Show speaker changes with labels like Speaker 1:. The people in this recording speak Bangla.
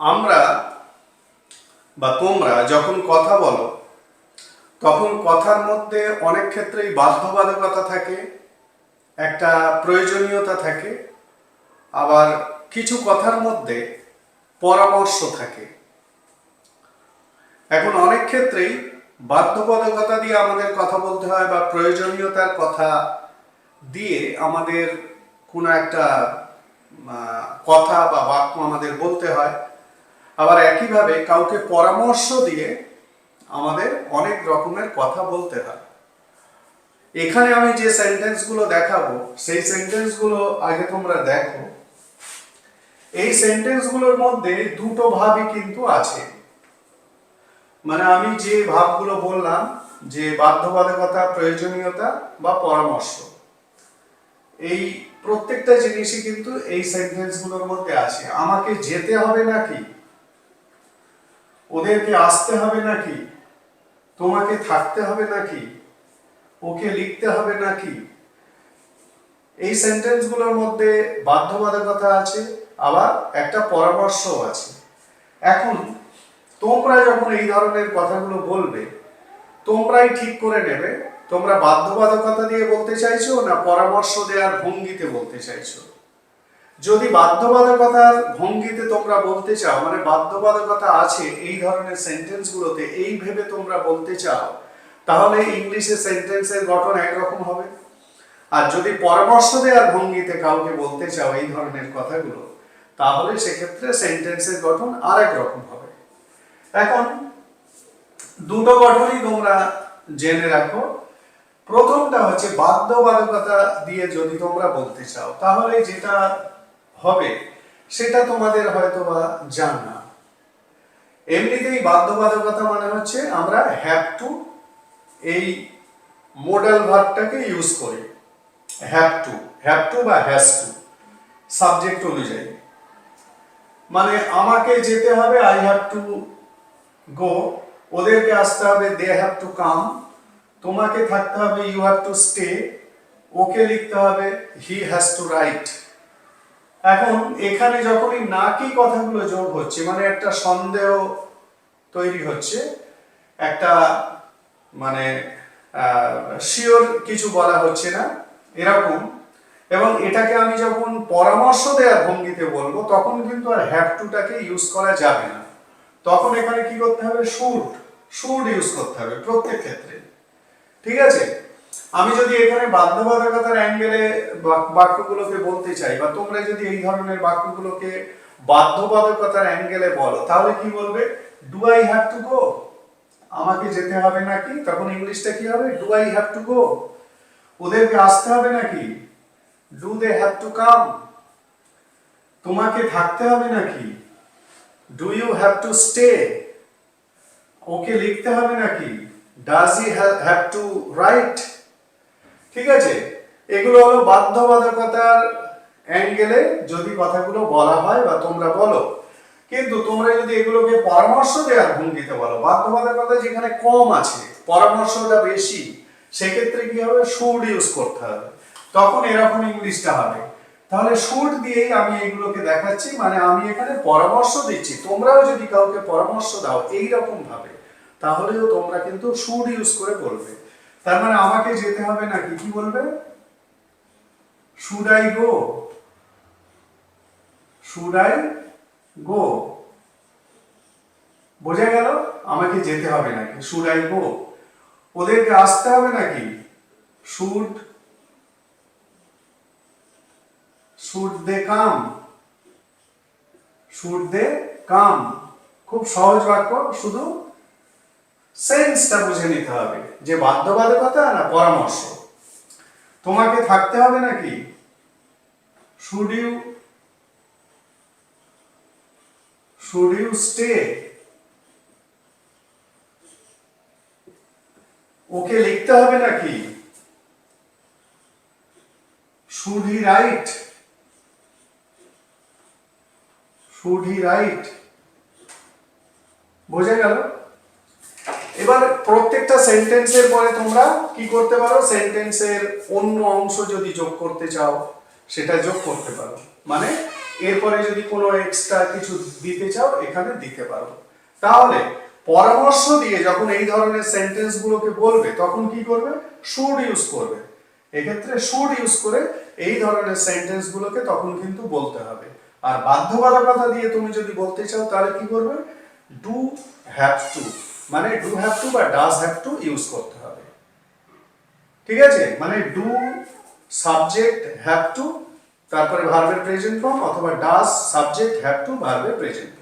Speaker 1: আমরা বা তোমরা যখন কথা বলো, তখন কথার মধ্যে অনেক ক্ষেত্রেই বাধ্যবাধকতা থাকে, একটা প্রয়োজনীয়তা থাকে, আবার কিছু কথার মধ্যে পরামর্শ থাকে। এখন অনেক ক্ষেত্রেই বাধ্যবাধকতা দিয়ে আমাদের কথা বলতে হয় বা প্রয়োজনীয়তার কথা দিয়ে আমাদের কোনো একটা কথা বা বাক্য আমাদের বলতে হয়। আবার একইভাবে কাউকে পরামর্শ দিয়ে আমাদের অনেক রকমের কথা বলতে হয়। এখানে আমি যে সেন্টেন্সগুলো দেখাবো, সেই সেন্টেন্সগুলো আগে তোমরা দেখো। এই সেন্টেন্সগুলোর মধ্যে দুটো ভাবই কিন্তু আছে। মানে আমি যে ভাবগুলো বললাম, যে বাধ্যবাধকতা, প্রয়োজনীয়তা বা পরামর্শ, এই প্রত্যেকটা জিনিসই কিন্তু এই সেন্টেন্সগুলোর মধ্যে আছে। আমাকে যেতে হবে নাকি? ওদেরকে আসতে হবে নাকি? তোমাকে থাকতে হবে নাকি? ওকে লিখতে হবে নাকি? এই সেন্টেন্সগুলোর মধ্যে বাধ্যবাধকতা আছে, আবার একটা পরামর্শও আছে। এখন, তোমরা যখন এই ধরনের কথাগুলো বলবে, তোমরাই ঠিক করে নেবে, তোমরা বাধ্যবাধকতা দিয়ে বলতে চাইছো না পরামর্শ দেওয়ার ভঙ্গিতে বলতে চাইছো? যদি বাধ্যবাধকতার ভঙ্গিতে তোমরা বলতে চাও মানে বাধ্যবাধকতা আছে এই ধরনের সেন্টেন্সগুলোতে এই ভেবে তোমরা বলতে চাও, তাহলে ইংলিশে সেন্টেন্সের গঠন একরকম হবে। আর যদি পরামর্শ দেওয়ার ভঙ্গিতে কাউকে বলতে চাও এই ধরনের কথাগুলো, তাহলে সেক্ষেত্রে সেন্টেন্সের গঠন আরেক রকম হবে। এখন, দুটো গঠনই তোমরা জেনে রাখো। প্রথমটা হচ্ছে বাধ্যবাধকতা দিয়ে যদি তোমরা বলতে চাও, তাহলে যেটা হবে, সেটা তোমাদের হয়তো বা জানা এমনিতেই বাধ্যবাধকতা মানে হচ্ছে আমরা হ্যাভ টু এই মোডাল ভার্বটাকে ইউজ করি। হ্যাভ টু হ্যাভ টু বা হ্যাজ টু সাবজেক্ট অনুযায়ী। মানে আমাকে যেতে হবে আই হ্যাভ টু গো ওদেরকে আসতে হবে দে হ্যাভ টু কাম তোমাকে থাকতে হবে you have to stay okay লিখতে হবে হি হ্যাজ টু রাইট এখন এখানে যখনই নাকি কথাগুলো যোগ হচ্ছে মানে একটা সন্দেহ তৈরি হচ্ছে, একটা মানে শিওর কিছু বলা হচ্ছে না, এরকম, এবং এটাকে আমি যখন পরামর্শ দেওয়ার ভঙ্গিতে বলব, তখন কিন্তু আর হ্যাভ টুটাকে ইউজ করা যাবে না। তখন এখানে কি করতে হবে? শুড শুড ইউজ করতে হবে প্রত্যেক ক্ষেত্রে। ঠিক আছে? আমি যদি এখানে বাধ্যবাধকতার অ্যাঙ্গেলে বাক্যগুলোকে বলতে চাই, বা তোমরা যদি এই ধরনের বাক্যগুলোকে বাধ্যবাধকতার অ্যাঙ্গেলে বলো, তাহলে কি বলবে? Do I have to go আমাকে যেতে হবে নাকি? তখন ইংলিশটা কি হবে? Do I have to go ওদেরকে আসতে হবে নাকি? Do they have to come তোমাকে থাকতে হবে নাকি? Do you have to stay ওকে লিখতে হবে নাকি? Does he have to write ঠিক আছে? এগুলো হলো বাধ্যবাধকতার অ্যাঙ্গেলে যদি কথাগুলো বলা হয় বা তোমরা বলো। কিন্তু তোমরা যদি এগুলোকে পরামর্শ দেওয়ার ভঙ্গিতে বলো, বাধ্যবাধকতা যেখানে কম আছে, পরামর্শটা বেশি, সেক্ষেত্রে কি হবে? শুড ইউজ করতে হবে। তখন এরকম ইংলিশটা হবে। তাহলে শুড দিয়েই আমি এগুলোকে দেখাচ্ছি মানে আমি এখানে পরামর্শ দিচ্ছি। তোমরাও যদি কাউকে পরামর্শ দাও এই রকম ভাবে তাহলেও তোমরা কিন্তু শুড ইউজ করে বলবে। তার মানে আমাকে যেতে হবে নাকি? কি বলবে? Should I go should I go বোঝা গেল? আমাকে যেতে হবে নাকি? শুড আই গো ওদেরকে আসতে হবে নাকি? Should should they come should they come খুব সহজ বাক্য, শুধু সেন্সটা বুঝে নিতে হবে যে বাধ্যবাধকতা না পরামর্শ। তোমাকে থাকতে হবে নাকি? Should you should you stay ওকে লিখতে হবে নাকি? Should he write should he write বোঝা গেল? এবার প্রত্যেকটা সেন্টেন্সের পরে তোমরা কি করতে পারো? সেন্টেন্সের অন্য অংশ যদি যোগ করতে চাও, সেটা যোগ করতে পারো। মানে এরপরে যদি কোনো এক্সট্রা কিছু দিতে চাও, এখানে দিতে পারো। তাহলে পরামর্শ দিয়ে যখন এই ধরনের সেন্টেন্স গুলোকে বলবে, তখন কি করবে? শুড ইউজ করবে। এক্ষেত্রে শুড ইউজ করে এই ধরনের সেন্টেন্স গুলোকে তখন কিন্তু বলতে হবে। আর বাধ্যবাধকতা দিয়ে তুমি যদি বলতে চাও, তাহলে কি করবে? ডু হ্যাভ টু মানে ডু হ্যাভ টু বা ডাজ হ্যাভ টু ইউজ করতে হবে। ঠিক আছে? মানে ডু সাবজেক্ট হ্যাভ টু তারপরে ভার্বের প্রেজেন্ট ফর্ম অথবা ডাজ সাবজেক্ট হ্যাভ টু ভার্বের প্রেজেন্ট